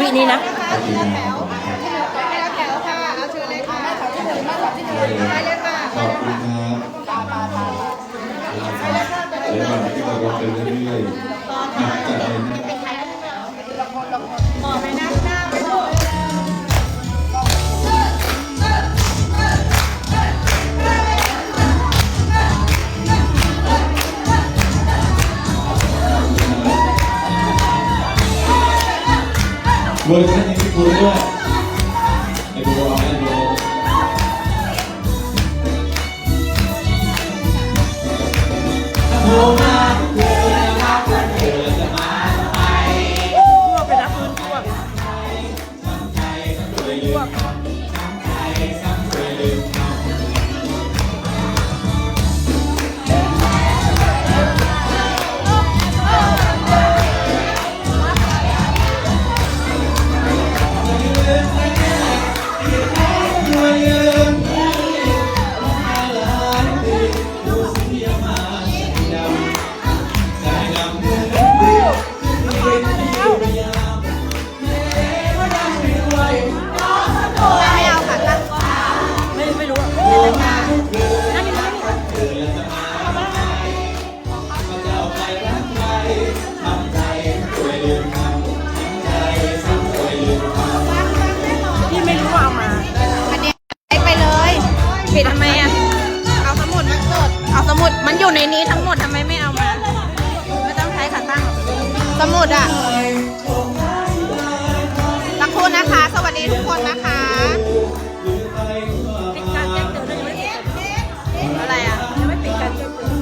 วินี้นะก็ทีมงานของผมนะครับไปแล้วแถวค่ะเอาเชิญเลยค่ะไปเลยค่ะขอบคุณครับเดี๋ยววันที่เราลงไปเรื่อยๆอะจัดเลยนะบอกไปนั่งหน้าไป เวอร์ชันนี้พี่คุณด้วยไอ้บัวเอาไอ้บัวถ้าโผล่ม มุดมันอยู่ในนี้ทั้งหมดทำไมไม่เอามา ไม่ต้องใช้ขาตั้ง สมุดอะสักครู่นะคะ สวัสดีทุกคนนะคะปิดการแจ้งเตือนยังไม่ปิดอะไรอะยังไม่ปิดการแจ้งเตือน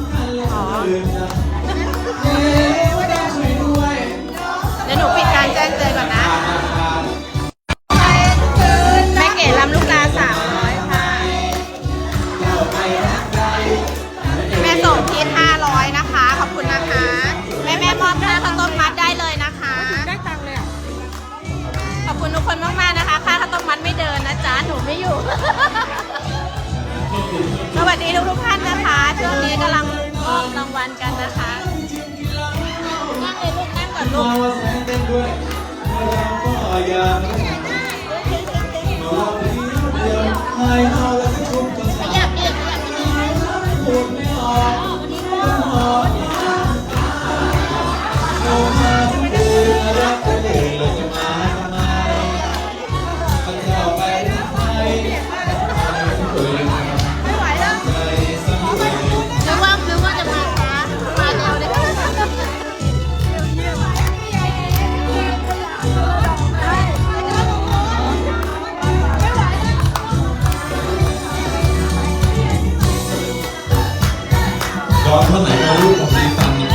อ๋อ ลูกนั่งก่อนลูก ขยับ ย้อนเท่าไหร่ก็รูปของสีสันนี่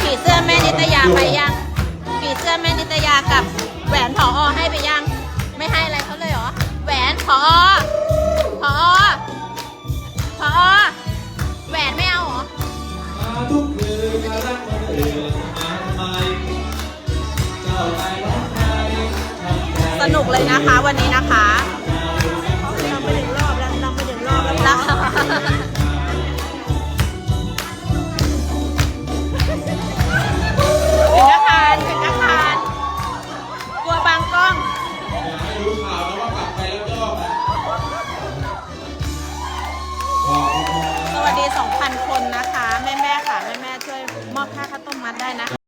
ผีเสื้อแม่นิตยาไปยังผีเสื้อแม่นิตยากับแหวนผอให้ไปยัง ไม่ให้อะไรเขาเลยเหรอ แหวนผอผอผอแหวนไม่เอาเหรอ มาทุกคืนมารักมาเดือมาทำไมเจ้าไปรักใครทำใจ สนุกเลยนะคะวันนี้นะคะ คุณครับสวัสดี2,000คนนะคะแม่ๆค่ะแม่ๆช่วยมอบค่าข้าวต้มมัดได้นะคะ